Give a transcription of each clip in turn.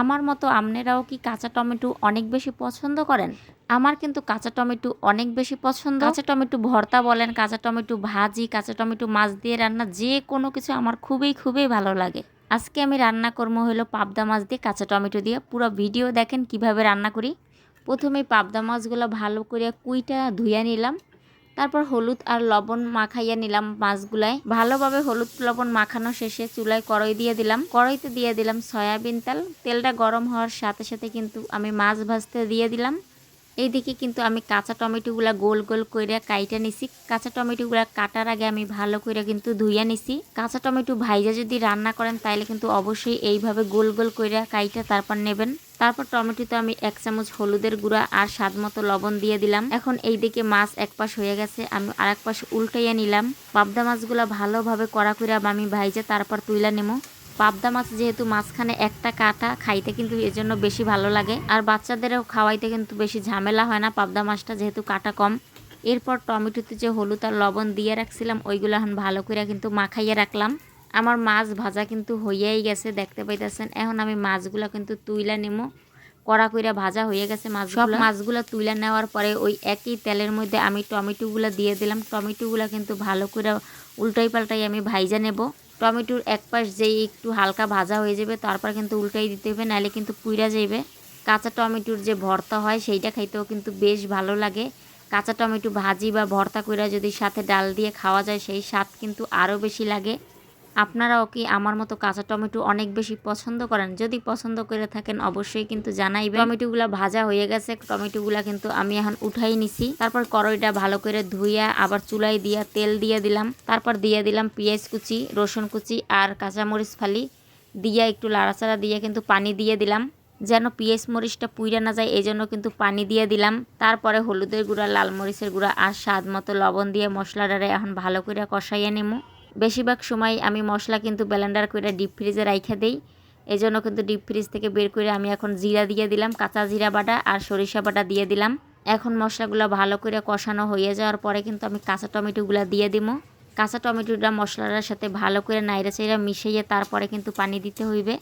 আমার মতো আপনারাও কি কাঁচা টমেটো অনেক বেশি পছন্দ করেন? আমার কিন্তু কাঁচা টমেটো অনেক বেশি পছন্দ। কাঁচা টমেটো ভর্তা বলেন, কাঁচা টমেটো ভাজি, কাঁচা টমেটো মাছ দিয়ে রান্না, যে কোনো কিছু আমার খুবই খুবই ভালো লাগে। আজকে আমি রান্না কর্ম হলো পাবদা মাছ দিয়ে কাঁচা টমেটো দিয়ে। পুরো ভিডিও দেখেন কীভাবে রান্না করি। প্রথমে পাবদা মাছগুলো ভালো করে কুইটা ধুইয়া নিলাম। তারপর হলুদ আর লবণ মাখাইয়া নিলাম মাছগুলায়। ভালোভাবে হলুদ লবণ মাখানো শেষে চুলায় কড়াই দিয়ে দিলাম। কড়াইতে দিয়ে দিলাম সয়াবিন তেল। তেলটা গরম হওয়ার সাথে সাথে কিন্তু আমি মাছ ভাজতে দিয়ে দিলাম। এইদিকে কিন্তু আমি কাঁচা টমেটোগুলা গোল গোল কইরা কাইটা নিছি। কাঁচা টমেটোগুলা কাটার আগে আমি ভালো করে কিন্তু ধুইয়া নিছি। কাঁচা টমেটো ভাইজা যদি রান্না করেন তাহলে কিন্তু অবশ্যই এইভাবে গোল গোল কইরা কাইটা তারপর নেবেন। তারপর টমেটোতে আমি এক চামচ হলুদের গুঁড়া আর স্বাদ মতো লবণ দিয়ে দিলাম। এখন এই দিকে মাছ এক পাশ হয়ে গেছে, আমি আর এক পাশ উল্টাইয়া নিলাম। পাবদা মাছগুলা ভালোভাবে কড়া করে আমি ভাইজে তারপর তুইলা নেব পাবদা মাছ যেহেতু মাঝখানে একটা কাটা খাইতে কিন্তু এর জন্য বেশি ভালো লাগে। আর বাচ্চাদেরও খাওয়াইতে কিন্তু বেশি ঝামেলা হয় না পাবদা মাছটা যেহেতু কাটা কম। এরপর টমেটোতে যে হলুদ আর লবণ দিয়ে রাখছিলাম ওইগুলো এখন ভালো করে কিন্তু মাখাইয়ে রাখলাম। আমার মাছ ভাজা কিন্তু হইয়াই গেছে দেখতে পাইতেছেন। এখন আমি মাছগুলো কিন্তু তুইলা নেব কড়া কইরা ভাজা হয়ে গেছে মাছ সব মাছগুলো তুলে নেওয়ার পরে ওই একই তেলের মধ্যে আমি টমেটোগুলো দিয়ে দিলাম। টমেটোগুলো কিন্তু ভালো করে উল্টাই পাল্টাই আমি ভাইজা নেব। টমেটোর এক পাশ যেই একটু হালকা ভাজা হয়ে যাবে, তারপর কিন্তু উল্টাই দিতে হবে, নাহলে কিন্তু পুইরা যাইবে। কাঁচা টমেটোর যে ভর্তা হয়, সেইটা খাইতেও কিন্তু বেশ ভালো লাগে। কাঁচা টমেটো ভাজি বা ভর্তা কইরা যদি সাথে ডাল দিয়ে খাওয়া যায়, সেই স্বাদ কিন্তু আরও বেশি লাগে। আপনারাও কি আমার মতো কাঁচা টমেটো অনেক বেশি পছন্দ করেন? যদি পছন্দ করে থাকেন, অবশ্যই কিন্তু জানাইবেন। টমেটোগুলা ভাজা হয়ে গেছে। টমেটোগুলা কিন্তু আমি এখন উঠাই নিছি। তারপর কড়াইটা ভালো করে ধুইয়া আবার চুলাই দিয়া তেল দিয়ে দিলাম। তারপর দিয়ে দিলাম পেঁয়াজ কুচি, রসুন কুচি আর কাঁচামরিচ ফালি। দিয়া একটু লাড়াচাড়া দিয়ে কিন্তু পানি দিয়ে দিলাম। যেন পেঁয়াজ মরিচটা পুইরা না যায় এই জন্য কিন্তু পানি দিয়ে দিলাম। তারপরে হলুদের গুঁড়া, লাল মরিচের গুঁড়া আর স্বাদ মতো লবণ দিয়ে মশলাটারে এখন ভালো করে কষাইয়া নেব বেশিরভাগ সময় আমি মশলা কিন্তু ব্লেন্ডার করে ডিপ ফ্রিজে রাইখা দেই। এই জন্য কিন্তু ডিপ ফ্রিজ থেকে বের করে আমি এখন জিরা দিয়ে দিলাম, কাঁচা জিরা বাটা আর সরিষা বাটা দিয়ে দিলাম। এখন মশলাগুলো ভালো করে কষানো হয়ে যাওয়ার পরে কিন্তু আমি কাঁচা টমেটোগুলো দিয়ে দিব। কাঁচা টমেটোটা মশলাটার সাথে ভালো করে নাইরা চাইরা মিশিয়ে তারপরে কিন্তু পানি দিতে হইবে।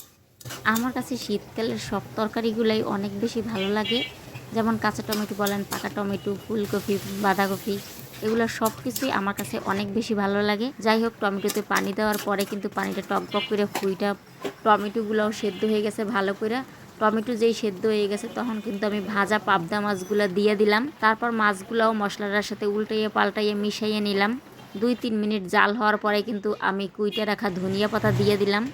আমার কাছে শীতকালের সব তরকারিগুলাই অনেক বেশি ভালো লাগে। যেমন কাঁচা টমেটো বলেন, পাকা টমেটো, ফুলকপি, বাঁধাকপি। এগুলো সব কিছুই আমার কাছে অনেক বেশি ভালো লাগে। যাই হোক, টমেটোতে পানি দেওয়ার পরে কিন্তু পানিটা টকবক করে ফুইটা টমেটোগুলোও সেদ্ধ হয়ে গেছে ভালো করে। টমেটো যেই সেদ্ধ হয়ে গেছে তখন কিন্তু আমি ভাজা পাবদা মাছগুলো দিয়ে দিলাম। তারপর মাছগুলোও মশলাটার সাথে উল্টাইয়ে পাল্টাইয়ে মিশাইয়ে নিলাম। দুই তিন মিনিট জাল হওয়ার পরে কিন্তু আমি কুইটা রাখা ধনিয়া পাতা দিয়ে দিলাম।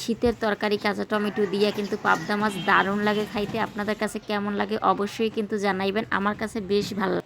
শীতের তরকারি কাঁচা টমেটো দিয়ে কিন্তু পাবদা মাছ দারুণ লাগে খাইতে। আপনাদের কাছে কেমন লাগে অবশ্যই কিন্তু জানাইবেন। আমার কাছে বেশ ভালো